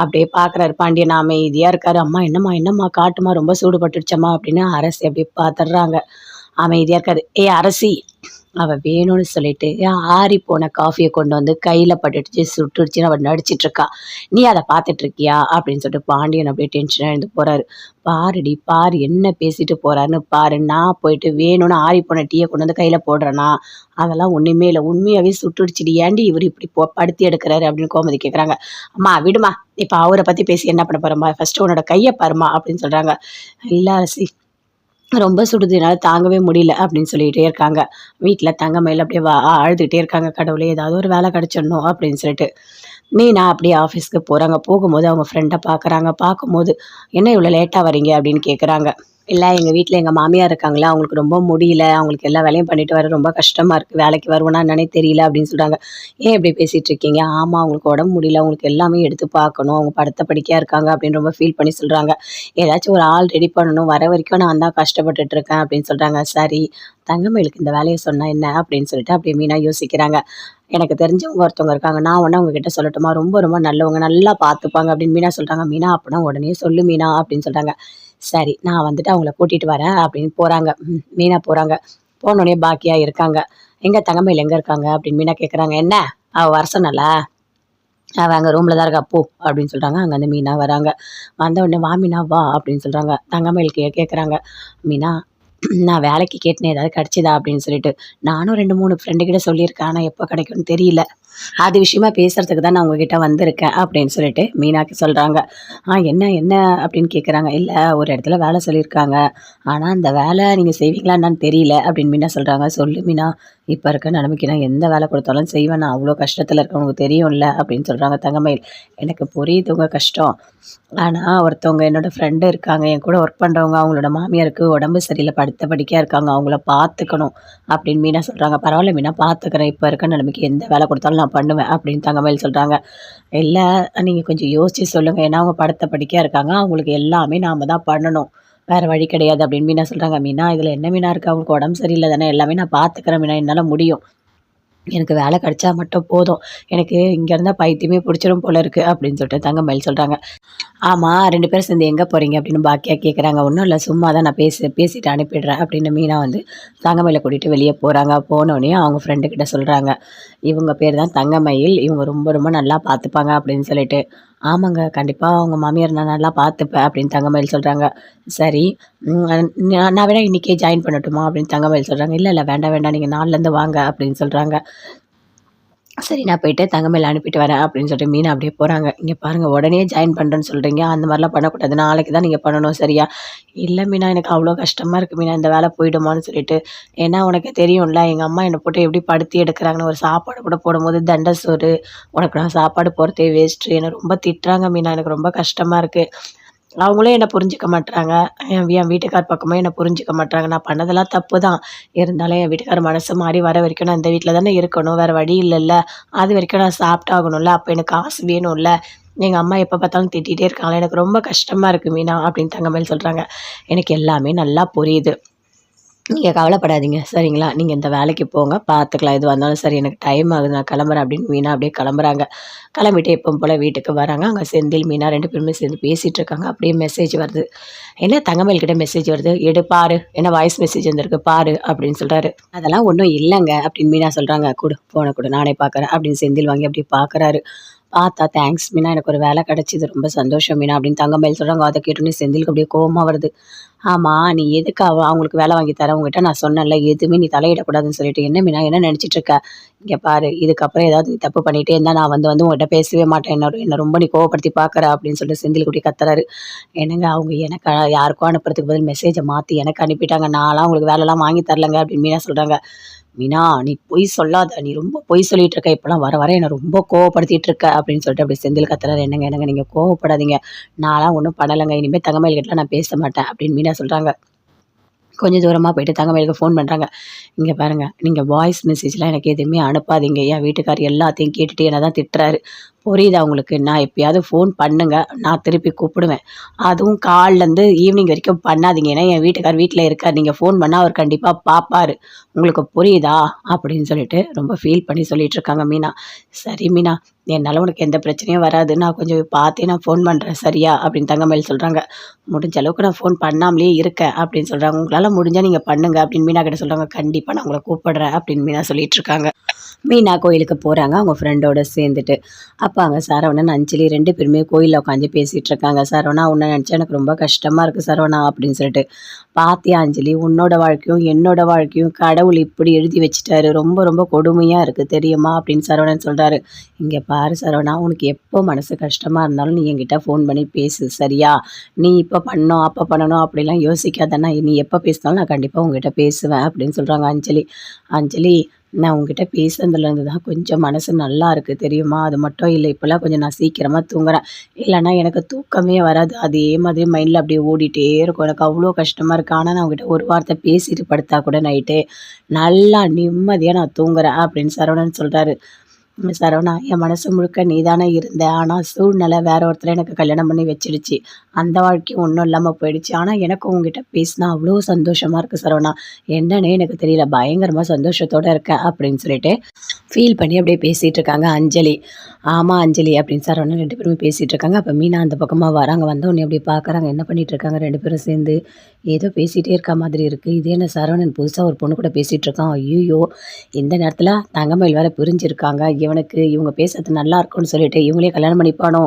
அப்படியே பார்க்குறாரு பாண்டியன் அமைதியாக இருக்காரு. அம்மா என்னம்மா என்னம்மா? காட்டுமா? ரொம்ப சூடுபட்டுடுச்சம்மா அப்படின்னு அரசி அப்படியே பார்த்துடுறாங்க அமைதியாக இருக்காரு ஏ அரசி அவள் வேணும்னு சொல்லிட்டு ஆறி போன காஃபியை கொண்டு வந்து கையில் பட்டுடுச்சு சுட்டுடுச்சுன்னு அவள் நடிச்சிட்டு இருக்கா நீ அதை பார்த்துட்டு இருக்கியா அப்படின்னு சொல்லிட்டு பாண்டியன் அப்படியே டென்ஷனாக எழுந்து போறாரு. பாருடி பாரு என்ன பேசிட்டு போறாருன்னு பாரு. நான் போயிட்டு வேணும்னு ஆறி போன டீயை கொண்டு வந்து கையில் போடுறேன்னா அதெல்லாம் ஒன்றுமே இல்லை. உண்மையாகவே சுட்டுடுச்சுடி. ஏண்டி இவர் இப்படி போ படுத்தி எடுக்கிறாரு? அப்படின்னு கோமதி கேட்குறாங்க அம்மா விடுமா. இப்போ அவரை பற்றி பேசி என்ன பண்ண போகிறோம்மா ஃபர்ஸ்ட் உன்னோட கையை பாருமா அப்படின்னு சொல்கிறாங்க இல்லை அரசி ரொம்ப சுடுதுனால தாங்கவே முடியல அப்படின்னு சொல்லிகிட்டே இருக்காங்க. வீட்டில் தங்கமயில் அப்படியே வா அழுதுகிட்டே இருக்காங்க கடவுளே ஏதாவது ஒரு வேலை கிடச்சிடணும் அப்படின்னு சொல்லிட்டு. மீனா அப்படியே ஆஃபீஸ்க்கு போகிறாங்க போகும்போது அவங்க ஃப்ரெண்டை பார்க்குறாங்க பார்க்கும்போது என்ன இவ்வளோ லேட்டாக வரீங்க அப்படின்னு கேட்குறாங்க இல்லை எங்கள் வீட்டில் எங்கள் மாமியார் இருக்காங்களா அவங்களுக்கு ரொம்ப முடியல அவங்களுக்கு எல்லா வேலையும் பண்ணிட்டு வர ரொம்ப கஷ்டமாக இருக்குது வேலைக்கு வருவோம்னா என்னன்னே தெரியல அப்படின்னு சொல்கிறாங்க ஏன் இப்படி பேசிகிட்டு இருக்கீங்க? ஆமாம் அவங்களுக்கு உடம்பு முடியல அவங்களுக்கு எல்லாமே எடுத்து பார்க்கணும் அவங்க படுத்த படிக்கையாக இருக்காங்க அப்படின்னு ரொம்ப ஃபீல் பண்ணி சொல்கிறாங்க ஏதாச்சும் ஒரு ஆள் ரெடி பண்ணணும் வர வரைக்கும் நான் தான் கஷ்டப்பட்டுட்டு இருக்கேன் அப்படின்னு சொல்கிறாங்க சரி தங்கமயிலுக்கு இந்த வேலையை சொன்னால் என்ன அப்படின்னு சொல்லிட்டு அப்படியே மீனா யோசிக்கிறாங்க. எனக்கு தெரிஞ்சவங்க ஒருத்தவங்க இருக்காங்க நான் ஒன்று அவங்க கிட்ட சொல்லட்டுமா? ரொம்ப ரொம்ப நல்லவங்க நல்லா பார்த்துப்பாங்க அப்படின்னு மீனா சொல்கிறாங்க மீனா அப்படின்னா உடனே சொல்லு மீனா அப்படின்னு சொல்கிறாங்க சரி நான் வந்துட்டு அவங்கள கூட்டிகிட்டு வரேன் அப்படின்னு போகிறாங்க மீனா போகிறாங்க போனோடனே பாக்கியாக இருக்காங்க. எங்கள் தங்கமையில் எங்கே இருக்காங்க? அப்படின்னு மீனா கேட்குறாங்க என்ன? அவள் வர சொன்னாலா அவள் அங்கே ரூமில் தான் இருக்கா. போ அப்படின்னு சொல்கிறாங்க அங்கே வந்து மீனா வராங்க. வந்த உடனே வா மீனா வா அப்படின்னு சொல்கிறாங்க தங்கமயில் கே கேட்குறாங்க மீனா நான் வேலைக்கு கேட்டேன். ஏதாவது கிடச்சிதா? அப்படின்னு சொல்லிட்டு. நானும் ரெண்டு மூணு ஃப்ரெண்டுக்கிட்ட சொல்லியிருக்கேன். ஆனால் எப்போ கிடைக்கும்னு தெரியல. அது விஷயமா பேசுறதுக்கு தான் நான் உங்ககிட்ட வந்திருக்கேன் அப்படின்னு சொல்லிட்டு மீனாக்கு சொல்கிறாங்க ஆ என்ன என்ன அப்படின்னு கேட்குறாங்க இல்லை ஒரு இடத்துல வேலை சொல்லியிருக்காங்க. ஆனால் அந்த வேலை நீங்கள் செய்வீங்களா என்னன்னு தெரியல அப்படின்னு மீனா சொல்கிறாங்க சொல்லு மீனா இப்போ இருக்க நிலைமைக்கு நான் எந்த வேலை கொடுத்தாலும் செய்வேன். நான் அவ்வளோ கஷ்டத்தில் இருக்கவங்களுக்கு தெரியும்ல அப்படின்னு சொல்கிறாங்க தங்கமயில். எனக்கு புரியுது உங்கள் கஷ்டம். ஆனால் ஒருத்தவங்க என்னோட ஃப்ரெண்டு இருக்காங்க. என் கூட ஒர்க் பண்ணுறவங்க அவங்களோட மாமியாருக்கு உடம்பு சரியில்லை. படுத்த படிக்கையாக இருக்காங்க. அவங்கள பார்த்துக்கணும் அப்படின்னு மீனா சொல்கிறாங்க பரவாயில்ல மீனா பார்த்துக்கிறேன். இப்போ இருக்க நிலைமைக்கு எந்த வேலை கொடுத்தாலும் நான் பண்ணுவேன் அப்படின்னு தங்கமயில் சொல்கிறாங்க இல்லை நீங்கள் கொஞ்சம் யோசிச்சு சொல்லுங்கள் ஏன்னா அவங்க படத்தை படிக்க இருக்காங்க. அவங்களுக்கு எல்லாமே நாம் தான் பண்ணணும். வேறு வழி கிடையாது அப்படின்னு மீனா சொல்கிறாங்க மீனா இதில் என்ன மீனா இருக்குது அவங்களுக்கு உடம்பு சரியில்லை தானே? எல்லாமே நான் பார்த்துக்கிறேன் மீனா. என்னால் முடியும். எனக்கு வேலை கிடைச்சா மட்டும் போதும். எனக்கு இங்கே இருந்தால் பைத்தியமே பிடிச்சிரும் போல இருக்குது அப்படின்னு சொல்லிட்டு தங்கமயில் சொல்கிறாங்க ஆமாம் ரெண்டு பேரும் சேர்ந்து எங்கே போகிறீங்க அப்படின்னு பாக்கியா கேட்குறாங்க ஒன்றும் இல்லை சும்மா தான் நான் பேசி பேசிட்டு அனுப்பிடுறேன் அப்படின்னு மீனா வந்து தங்கமயில கூட்டிகிட்டு வெளியே போகிறாங்க போனோடனே அவங்க ஃப்ரெண்டுக்கிட்ட சொல்கிறாங்க இவங்க பேர் தான் தங்கமயில். இவங்க ரொம்ப ரொம்ப நல்லா பார்த்துப்பாங்க அப்படின்னு சொல்லிட்டு ஆமாங்க கண்டிப்பாக அவங்க மாமியார் நான் நல்லா பார்த்துப்பேன் அப்படின்னு தங்கமயில் சொல்கிறாங்க சரி நான் நான் வேணா இன்றைக்கே ஜாயின் பண்ணட்டுமா அப்படின்னு தங்கமயில் சொல்கிறாங்க இல்லை இல்லை வேண்டாம் வேண்டாம் நீங்கள் நாலுலேருந்து வாங்க அப்படின்னு சொல்கிறாங்க சரி நான் போயிட்டு தங்கமேல அனுப்பிட்டு வரேன் அப்படின்னு சொல்லிட்டு மீனா அப்படியே போகிறாங்க இங்கே பாருங்கள் உடனே ஜாயின் பண்ணுறேன்னு சொல்கிறீங்க அந்த மாதிரிலாம் பண்ணக்கூடாது. நாளைக்கு தான் நீங்கள் பண்ணணும் சரியா? இல்லை மீனா எனக்கு அவ்வளோ கஷ்டமாக இருக்குது மீனா. இந்த வேலை போயிடுமான்னு சொல்லிட்டு. ஏன்னா உனக்கு தெரியும்ல எங்கள் அம்மா என்னை போட்டு எப்படி படுத்தி எடுக்கிறாங்கன்னு ஒரு சாப்பாடு கூட போடும்போது தண்டை சோறு. உனக்கு நான் சாப்பாடு போகிறதே வேஸ்ட்டு என்னை ரொம்ப திட்டுறாங்க மீனா. எனக்கு ரொம்ப கஷ்டமாக இருக்குது அவங்களும் என்னை புரிஞ்சுக்க மாட்றாங்க. என் என் வீட்டுக்கார் பக்கமும் என்னை புரிஞ்சுக்க மாட்றாங்க. நான் பண்ணதெல்லாம் தப்பு தான் இருந்தாலும் என் வீட்டுக்கார் மனசு மாறி வர வரைக்கும் நான் இந்த வீட்டில் தானே இருக்கணும். வேறு வழி இல்லைல்ல. அது வரைக்கும் நான் சாப்பிட்டாகணும்ல. அப்போ எனக்கு காசு வேணும்ல. எங்கள் அம்மா எப்போ பார்த்தாலும் திட்டிகிட்டே இருக்காங்களே எனக்கு ரொம்ப கஷ்டமாக இருக்குது மீனா அப்படின்னு தங்கமேல் சொல்கிறாங்க எனக்கு எல்லாமே நல்லா புரியுது. நீங்கள் கவலைப்படாதீங்க. சரிங்களா? நீங்கள் இந்த வேலைக்கு போங்க. பார்த்துக்கலாம் எது வந்தாலும் சரி எனக்கு டைம் ஆகுது. நான் கிளம்புறேன் அப்படின்னு மீனா அப்படியே கிளம்புறாங்க. கிளம்பிட்டு எப்பவும் போல் வீட்டுக்கு வராங்க. அங்கே செந்தில் மீனா ரெண்டு பேருமே சேர்ந்து பேசிகிட்டு இருக்காங்க. அப்படியே மெசேஜ் வருது. என்ன தங்கமேல் கிட்ட மெசேஜ் வருது? எடு பாரு. என்ன வாய்ஸ் மெசேஜ் வந்திருக்கு? பாரு அப்படின்னு சொல்கிறாரு அதெல்லாம் ஒன்றும் இல்லைங்க அப்படின்னு மீனா சொல்கிறாங்க கொடு ஃபோனை கொடு. நானே பார்க்குறேன் அப்படின்னு செந்தில் வாங்கி அப்படியே பார்க்குறாரு பார்த்தா தேங்க்ஸ் மீனா. எனக்கு ஒரு வேலை கிடச்சிது. ரொம்ப சந்தோஷம் மீனா அப்படின்னு தங்கமேல் சொல்கிறாங்க அதை கேட்டோன்னே செந்திலுக்கு அப்படியே கோபமாக வருது. ஆமாம் நீ எதுக்கு அவ அவங்களுக்கு வேலை வாங்கி தர? உங்ககிட்ட நான் சொன்னேன்ல எதுவுமே நீ தலையிடக்கூடாதுன்னு சொல்லிட்டு. என்ன மீனா என்ன நினச்சிட்டு இருக்க? இங்கே பாரு இதுக்கப்புறம் ஏதாவது நீ தப்பு பண்ணிகிட்டே இருந்தால் நான் வந்து வந்து உங்கள்கிட்ட பேசவே மாட்டேன். என்ன என்னை ரொம்ப நீ கோவப்படுத்தி பார்க்குற அப்படின்னு சொல்லிட்டு செந்தில் குட்டி கத்துறாரு. என்னங்க அவங்க எனக்கு யாருக்கும் அனுப்புறதுக்கு பதில் மெசேஜை மாற்றி எனக்கு அனுப்பிட்டாங்க. நான்லாம் உங்களுக்கு வேலைலாம் வாங்கி தரலங்க அப்படின்னு மீனா சொல்கிறாங்க மீனா நீ பொய் சொல்லாத. நீ ரொம்ப பொய் சொல்லிட்டு இருக்க இப்போலாம் வர வர என்னை ரொம்ப கோவப்படுத்திட்டு இருக்க அப்படின்னு சொல்லிட்டு அப்படி செந்தில் கத்துறாரு. என்னங்க என்னங்க நீங்கள் கோவப்படாதீங்க. நான்லாம் ஒன்றும் பண்ணலைங்க. இனிமேல் தங்கமயில் கிட்ட நான் பேச மாட்டேன் அப்படின்னு மீனா சொல்கிறாங்க கொஞ்சம் தூரமாக போயிட்டு தங்கமயிலுக்கு ஃபோன் பண்ணுறாங்க இங்கே பாருங்கள் நீங்கள் வாய்ஸ் மெசேஜ்லாம் எனக்கு எதுவுமே அனுப்பாதீங்க. என் வீட்டுக்கார் எல்லாத்தையும் கேட்டுட்டு என்ன தான் திட்டுறாரு. புரியுதா உங்களுக்கு? நான் எப்பயாவது ஃபோன் பண்ணுங்க நான் திருப்பி கூப்பிடுவேன். அதுவும் காலிலேருந்து ஈவினிங் வரைக்கும் பண்ணாதீங்க. ஏன்னா என் வீட்டுக்கார் வீட்டில் இருக்கார். நீங்கள் ஃபோன் பண்ணால் அவர் கண்டிப்பாக பார்ப்பார் உங்களுக்கு புரியுதா? அப்படின்னு சொல்லிட்டு ரொம்ப ஃபீல் பண்ணி சொல்லிட்டு இருக்காங்க மீனா. சரி மீனா என்னால் உனக்கு எந்த பிரச்சனையும் வராது. நான் கொஞ்சம் பார்த்தே நான் ஃபோன் பண்ணுறேன் சரியா? அப்படின்னு தங்கமேல் சொல்கிறாங்க முடிஞ்ச அளவுக்கு நான் ஃபோன் பண்ணாமலே இருக்கேன் அப்படின்னு சொல்கிறாங்க உங்களால் முடிஞ்சால் நீங்கள் பண்ணுங்க அப்படின்னு மீனா கிட்ட சொல்கிறாங்க கண்டிப்பாக நான் உங்களை கூப்பிடுறேன் அப்படின்னு மீனா சொல்லிட்டு இருக்காங்க. மீனா கோயிலுக்கு போகிறாங்க அவங்க ஃப்ரெண்டோட சேர்ந்துட்டு. அப்போ அங்கே சரவணன் அஞ்சலி ரெண்டு பேருமே கோயிலில் உட்காந்து பேசிகிட்டு இருக்காங்க. சரவணா உன்னை நினச்சா எனக்கு ரொம்ப கஷ்டமாக இருக்குது சரவணா அப்படின்னு சொல்லிட்டு. பாத்தியா அஞ்சலி உன்னோட வாழ்க்கையும் என்னோட வாழ்க்கையும் கடவுள் இப்படி எழுதி வச்சுட்டாரு. ரொம்ப ரொம்ப கொடுமையாக இருக்குது தெரியுமா? அப்படின்னு சரவணன் சொல்கிறாரு இங்கே பாரு சரவணா உனக்கு எப்போ மனசு கஷ்டமாக இருந்தாலும் நீ என்கிட்ட ஃபோன் பண்ணி பேசு சரியா? நீ இப்போ பண்ணணும் அப்போ பண்ணணும் அப்படிலாம் யோசிக்காதண்ணா நீ எப்போ பேசினாலும் நான் கண்டிப்பாக உங்ககிட்ட பேசுவேன் அப்படின்னு சொல்கிறாங்க அஞ்சலி. அஞ்சலி நான் உங்ககிட்ட பேசுனதுலேருந்து தான் கொஞ்சம் மனசு நல்லா இருக்குது தெரியுமா? அது மட்டும் இல்லை இப்போல்லாம் கொஞ்சம் நான் சீக்கிரமாக தூங்குறேன். இல்லைன்னா எனக்கு தூக்கமே வராது. அதே மாதிரி மைண்டில் அப்படியே ஓடிட்டே இருக்கும். எனக்கு அவ்வளோ கஷ்டமாக இருக்குது ஆனால் நான் உங்ககிட்ட ஒரு வார்த்தை பேசிட்டு படுத்தா கூட நைட்டு நல்லா நிம்மதியாக நான் தூங்குறேன் அப்படின்னு சரவணன் சொல்கிறாரு சரவணா என் மனசு முழுக்க நீ தானே இருந்த. ஆனால் சூழ்நிலை வேற ஒருத்தர் எனக்கு கல்யாணம் பண்ணி வச்சிடுச்சு. அந்த வாழ்க்கையும் ஒன்றும் இல்லாமல் போயிடுச்சு. ஆனால் எனக்கு உங்ககிட்ட பேசினா அவ்வளோ சந்தோஷமாக இருக்குது சரவணா. என்னன்னே எனக்கு தெரியல. பயங்கரமாக சந்தோஷத்தோடு இருக்கேன் அப்படின்னு சொல்லிட்டு ஃபீல் பண்ணி அப்படியே பேசிகிட்டு இருக்காங்க அஞ்சலி. ஆமாம் அஞ்சலி அப்படின்னு சரவணா ரெண்டு பேருமே பேசிகிட்டு இருக்காங்க. அப்போ மீனா அந்த பக்கமாக வராங்க. வந்த உடனே அப்படி பார்க்குறாங்க. என்ன பண்ணிட்டு இருக்காங்க ரெண்டு பேரும் சேர்ந்து? ஏதோ பேசிகிட்டே இருக்க மாதிரி இருக்குது இதே என்ன சரவணன்? புதுசாக ஒரு பொண்ணு கூட பேசிகிட்டு இருக்கான். ஐயோ இந்த நேரத்தில் தங்கமயில் வேற பிரிஞ்சிருக்காங்க. இவனுக்கு இவங்க பேசுறது நல்லா இருக்கும்னு சொல்லிட்டு இவங்களே கல்யாணம் பண்ணிப்பானோ?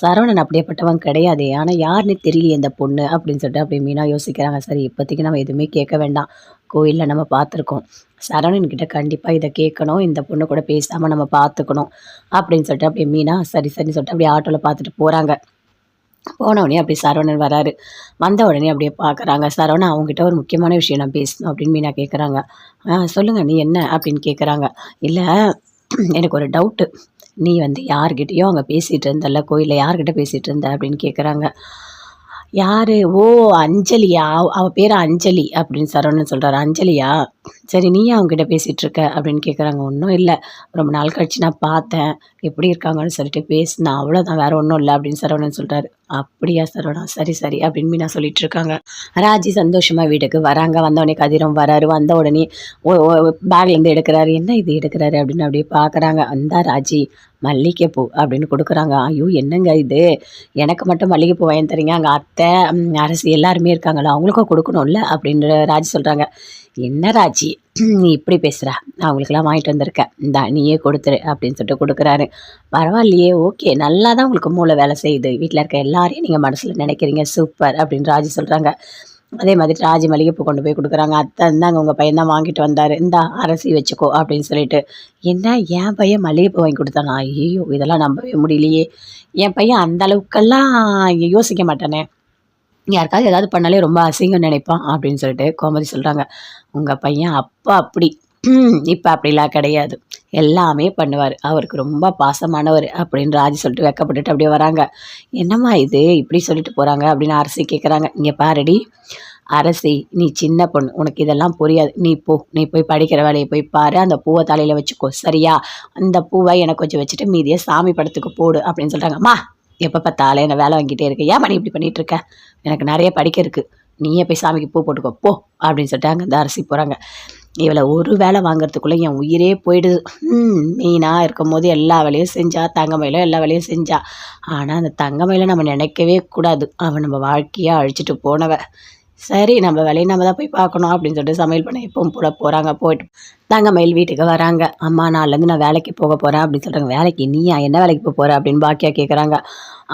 சரவணன் அப்படியேப்பட்டவன் கிடையாது. ஆனால் யாருன்னு தெரியலையே இந்த பொண்ணு அப்படின்னு சொல்லிட்டு அப்படியே மீனா யோசிக்கிறாங்க. சரி இப்போதைக்கு நம்ம எதுவுமே கேட்க வேண்டாம். கோயிலில் நம்ம பார்த்துருக்கோம். சரவணன்கிட்ட கண்டிப்பாக இதை கேட்கணும். இந்த பொண்ணு கூட பேசாமல் நம்ம பார்த்துக்கணும் அப்படின்னு சொல்லிட்டு அப்படியே மீனா சரி சரின்னு சொல்லிட்டு அப்படியே ஆட்டோவில் பார்த்துட்டு போகிறாங்க போன உடனே அப்படி சரவணன் வராரு. வந்த உடனே அப்படியே பார்க்குறாங்க. சரவணன் அவங்ககிட்ட ஒரு முக்கியமான விஷயம் நான் பேசணும் அப்படின்னு மீனா கேட்குறாங்க. ஆ சொல்லுங்கள் நீ என்ன? அப்படின்னு கேட்குறாங்க. இல்லை எனக்கு ஒரு டவுட்டு நீ வந்து யார்கிட்டயோ அங்கே பேசிகிட்டு இருந்தல கோயிலில் யார்கிட்ட பேசிகிட்டு இருந்த அப்படின்னு கேட்குறாங்க யார்? ஓ அஞ்சலியா? அவ- பேர் அஞ்சலி அப்படின்னு சரவணன் சொல்கிறாரு அஞ்சலியா? சரி நீ அவங்ககிட்ட பேசிகிட்டு இருக்க? அப்படின்னு கேட்குறாங்க ஒன்றும் இல்லை. ரொம்ப நாள் கழிச்சு நான் பார்த்தேன். எப்படி இருக்காங்கன்னு சொல்லிட்டு பேசினா அவ்வளோதான் வேற ஒன்றும் இல்லை அப்படின்னு சரவணன் சொல்கிறாரு அப்படியா சரவணா? சரி சரி அப்படின்னு மீனா சொல்லிட்டு இருக்காங்க. ராஜி சந்தோஷமா வீட்டுக்கு வராங்க. வந்த உடனே வராரு. வந்த உடனே பேக்லேருந்து எடுக்கிறாரு. என்ன இது எடுக்கிறாரு அப்படின்னு அப்படியே பார்க்குறாங்க அந்த ராஜி. மல்லிகைப்பூ அப்படின்னு கொடுக்குறாங்க. ஐயோ என்னங்க இது? எனக்கு மட்டும் மல்லிகைப்பூ வாங்கி தரீங்க? அங்கே அத்தை அரசு எல்லாருமே இருக்காங்களா அவங்களுக்கும் கொடுக்கணும்ல அப்படின்ற ராஜி சொல்கிறாங்க என்ன ராஜி? நீ இப்படி பேசுகிற அவங்களுக்கெல்லாம் வாங்கிட்டு வந்திருக்க. இந்தா நீயே கொடுத்துரு அப்படின்னு சொல்லிட்டு கொடுக்குறாரு. பரவாயில்லையே ஓகே. நல்லா தான் உங்களுக்கு மூளை வேலை செய்யுது. வீட்டில் இருக்க எல்லாரையும் நீங்கள் மனசில் நினைக்கிறீங்க. சூப்பர் அப்படின்னு ராஜி சொல்கிறாங்க அதே மாதிரி ராஜி மளிகைப்பூ கொண்டு போய் கொடுக்குறாங்க. அத்தை இருந்தாங்க உங்கள் பையன் தான் வாங்கிட்டு வந்தார். இந்தா அரசி வச்சுக்கோ அப்படின்னு சொல்லிட்டு. என்ன என் பையன் மளிகைப்பூ வாங்கி கொடுத்தானா? ஐயோ இதெல்லாம் நம்பவே முடியலையே. என் பையன் அந்த அளவுக்கெல்லாம் யோசிக்க மாட்டானே. யாருக்காவது ஏதாவது பண்ணாலே ரொம்ப அசிங்கம் நினைப்பான் அப்படின்னு சொல்லிட்டு கோமதி சொல்கிறாங்க உங்கள் பையன் அப்பா அப்படி. (clears throat) இப்போ அப்படிலாம் கிடையாது. எல்லாமே பண்ணுவார். அவருக்கு ரொம்ப பாசமானவர் அப்படின்னு ராஜி சொல்லிட்டு வெக்கப்பட்டுட்டு அப்படியே வராங்க. என்னம்மா இது? இப்படி சொல்லிட்டு போகிறாங்க அப்படின்னு அரசி கேட்குறாங்க இங்கே பாருடி அரசி நீ சின்ன பொண்ணு உனக்கு இதெல்லாம் புரியாது. நீ போ நீ போய் படிக்கிற வேலையை போய் பாரு. அந்த பூவை தலையில் வச்சுக்கோ சரியா? அந்த பூவை எனக்கு கொஞ்சம் வச்சுட்டு மீதியை சாமி படத்துக்கு போடு அப்படின்னு சொல்கிறாங்க அம்மா எப்போ பார்த்தாலே என்ன வேலை வாங்கிட்டே இருக்கு. ஏன் நீ இப்படி பண்ணிகிட்டு இருக்க? எனக்கு நிறைய படிக்க இருக்குது நீயே போய் சாமிக்கு பூ போட்டுக்கோ. போ அப்படின்னு சொல்லிட்டு அங்கே இந்த அரசி போகிறாங்க இவளை ஒரு வேலை வாங்குறதுக்குள்ளே என் உயிரே போயிடுது. ம் மீனா இருக்கும்போது எல்லா வேலையும் செஞ்சா தங்கமயிலும் எல்லா வேலையும் செஞ்சா. ஆனால் அந்த தங்கமயில நம்ம நினைக்கவே கூடாது. அவன் நம்ம வாழ்க்கையாக அழிச்சிட்டு போனவ. சரி நம்ம வேலையை நம்ம தான் போய் பார்க்கணும் அப்படின்னு சொல்லிட்டு சமையல் பண்ண எப்பவும் போல போகிறாங்க போயிட்டு தங்கமயில் வீட்டுக்கு வராங்க. அம்மா நாள்லேருந்து நான் வேலைக்கு போக போகிறேன் அப்படின்னு சொல்கிறாங்க வேலைக்கு நீயா? என்ன வேலைக்கு போக போகிற அப்படின்னு பாக்கியா கேட்குறாங்க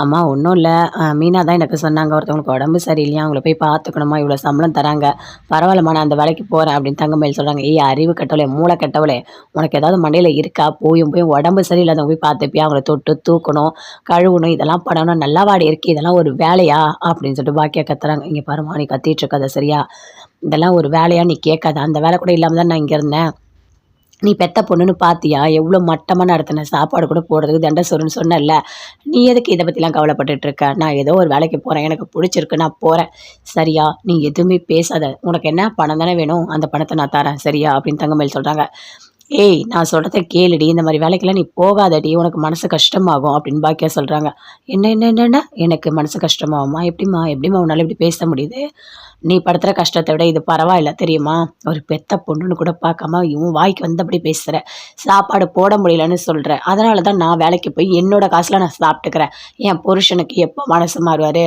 அம்மா ஒன்றும் இல்லை. மீனா தான் எனக்கு சொன்னாங்க. ஒருத்தவங்களுக்கு உடம்பு சரியில்லையா? அவங்கள போய் பார்த்துக்கணுமா இவ்வளோ சம்பளம் தராங்க. பரவாயில்லம்மா நான் அந்த வேலைக்கு போகிறேன் அப்படின்னு தங்கமயில் சொல்கிறாங்க ஏய் அறிவு கட்டவளே மூளை கட்டவளே உனக்கு ஏதாவது மண்டையில் இருக்கா? போயும் போய் உடம்பு சரியில்லாதவங்க போய் பார்த்துப்பியா அவங்கள தொட்டு தூக்கணும் கழுவணும் இதெல்லாம் பண்ணணும். நல்லா வாடி இருக்கு. இதெல்லாம் ஒரு வேலையா? அப்படின்னு சொல்லிட்டு பாக்கியா கத்துறாங்க. இங்கே பாருமா நீ கத்திட்டு இருக்காத சரியா? இதெல்லாம் ஒரு வேலையா? நீ கேட்காத. அந்த வேலை கூட இல்லாமல் தான் நான் இங்கே இருந்தேன். நீ பெத்த பொண்ணுன்னு பார்த்தியா எவ்வளோ மட்டமாக நடத்தின சாப்பாடு கூட போடுறதுக்கு தண்டை சொருன்னு சொன்னல நீ எதுக்கு இதை பற்றிலாம் கவலைப்பட்டுட்டு இருக்க நான் ஏதோ ஒரு வேலைக்கு போகிறேன் எனக்கு பிடிச்சிருக்கு நான் போகிறேன் சரியா நீ எதுவுமே பேசாத. உனக்கு என்ன பணம் தானே வேணும்? அந்த பணத்தை நான் தரேன். சரியா? அப்படின்னு தங்கமேல் சொல்கிறாங்க ஏய் நான் சொல்கிறத கேளுடி. இந்த மாதிரி வேலைக்கெல்லாம் நீ போகாதடி. உனக்கு மனசு கஷ்டமாகும் அப்படின்னு பாக்கியா சொல்கிறாங்க என்ன என்ன என்னென்ன எனக்கு மனசு கஷ்டமாகுமா? எப்படிம்மா? எப்படிம்மா உன்னால் இப்படி பேச முடியுது? நீ படுத்துகிற கஷ்டத்தை விட இது பரவாயில்ல தெரியுமா? ஒரு பெத்த பொண்ணுன்னு கூட பார்க்காம இவன் வாய்க்கு வந்தபடி பேசுகிற சாப்பாடு போட முடியலன்னு சொல்கிற அதனால தான் நான் வேலைக்கு போய் என்னோட காசில் நான் சாப்பிட்டுக்கிறேன். என் புருஷனுக்கு எப்போ மனசு மாறுவார்?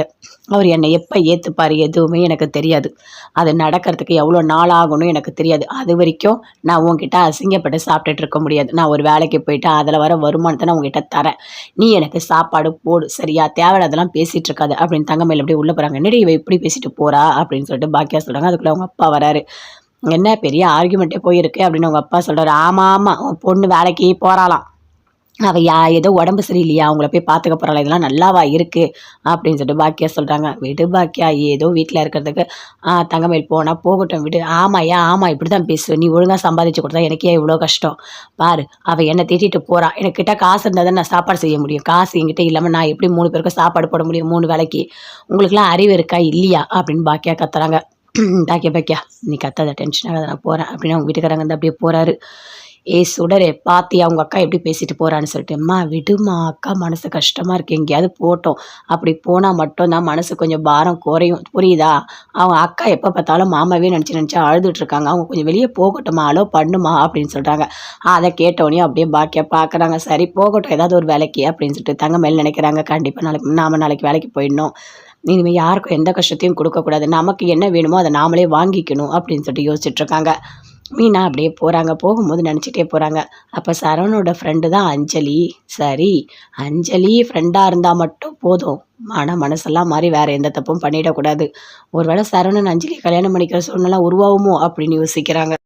அவர் என்னை எப்போ ஏற்றுப்பார் எதுவுமே எனக்கு தெரியாது. அது நடக்கிறதுக்கு எவ்வளோ நாள் ஆகணும் எனக்கு தெரியாது. அது வரைக்கும் நான் உன்கிட்ட அசிங்கப்பட்டு சாப்பிட்டுட்டு இருக்க முடியாது. நான் ஒரு வேலைக்கு போயிட்டு அதில் வர வருமானத்தை நான் உங்ககிட்ட தரேன். நீ எனக்கு சாப்பாடு போடு சரியா? தேவையில்லாதெல்லாம் பேசிகிட்டு இருக்காது அப்படின்னு தங்கமையில் அப்படியே உள்ளே போகிறாங்க என்னடி இவ இப்படி பேசிட்டு போறா அப்படின்னு சொல்லிட்டு பாக்கியா சொல்கிறாங்க அதுக்குள்ளே அவங்க அப்பா வராரு. என்ன பெரிய ஆர்குமெண்ட்டே போயிருக்கு அப்படின்னு அவங்க அப்பா சொல்கிறாரு ஆமாம் ஆமாம் உன் பொண்ணு வேலைக்கு போகிறாளாம் அவள் யா ஏதோ உடம்பு சரியில்லையா? அவங்கள போய் பார்த்துக்க போகிறாள் இதெல்லாம் நல்லாவா இருக்குது அப்படின்னு சொல்லிட்டு பாக்கியா சொல்கிறாங்க விடு பாக்கியா ஏதோ வீட்டில் இருக்கிறதுக்கு ஆ, போனால் போகட்டும் விடு. ஆமாய்யா ஆமாம் இப்படி தான் பேசு. நீ ஒழுங்காக சம்பாதிச்சு கொடுத்தா எனக்கே இவ்வளோ கஷ்டம். பாரு அவள் என்னை திட்டிட்டு போகிறா எனக்கிட்ட காசு இருந்தால் தான் நான் சாப்பாடு செய்ய முடியும். காசு என்கிட்ட இல்லாமல் நான் எப்படி மூணு பேருக்கும் சாப்பாடு போட முடியும்? மூணு வேலைக்கு. உங்களுக்குலாம் அறிவு இருக்கா? இல்லையா? அப்படின்னு பாக்கியா கத்துறாங்க. (clears throat) பாக்கியா பாக்கியா நீ கத்தாத. டென்ஷன் ஆகாத. நான் போகிறேன் அப்படின்னு அவங்க வீட்டுக்காரங்க வந்து அப்படியே போகிறாரு ஏய் சுடரே பாத்தியா அவங்க அக்கா எப்படி பேசிட்டு போகிறான்னு சொல்லிட்டு அம்மா விடுமா அக்கா மனசு கஷ்டமாக இருக்கு எங்கேயாவது போட்டோம். அப்படி போனா மட்டும்தான் மனசு கொஞ்சம் பாரம் குறையும். புரியுதா? அவங்க அக்கா எப்போ பார்த்தாலும் மாமாவே நினச்சி நினச்சி அழுதுட்ருக்காங்க அவங்க கொஞ்சம் வெளியே போகட்டுமா அலோ பண்ணுமா? அப்படின்னு சொல்கிறாங்க அதை கேட்டோடனே அப்படியே பாக்கியா பார்க்குறாங்க. சரி போகட்டும் ஏதாவது ஒரு வேலைக்கு அப்படின்னு சொல்லிட்டு தங்க மேல் நினைக்கிறாங்க. கண்டிப்பாக நாளைக்கு நாம நாளைக்கு வேலைக்கு போயிடணும். இனிமேல் யாருக்கும் எந்த கஷ்டத்தையும் கொடுக்கக்கூடாது நமக்கு என்ன வேணுமோ அதை நாமளே வாங்கிக்கணும் அப்படின்னு சொல்லிட்டு யோசிச்சுட்ருக்காங்க இருக்காங்க. மீனா அப்படியே போகிறாங்க போகும்போது நினச்சிட்டே போகிறாங்க அப்போ சரவணோட ஃப்ரெண்டு தான் அஞ்சலி. சரி அஞ்சலி ஃப்ரெண்டாக இருந்தால் மட்டும் போதும். ஆனால் மனசெல்லாம் மாறி வேறு எந்த தப்பும் பண்ணிடக்கூடாது. ஒருவேளை சரவணன் அஞ்சலி கல்யாணம் பண்ணிக்கிற சூழ்நிலை உருவாகுமோ அப்படின்னு யோசிக்கிறாங்க.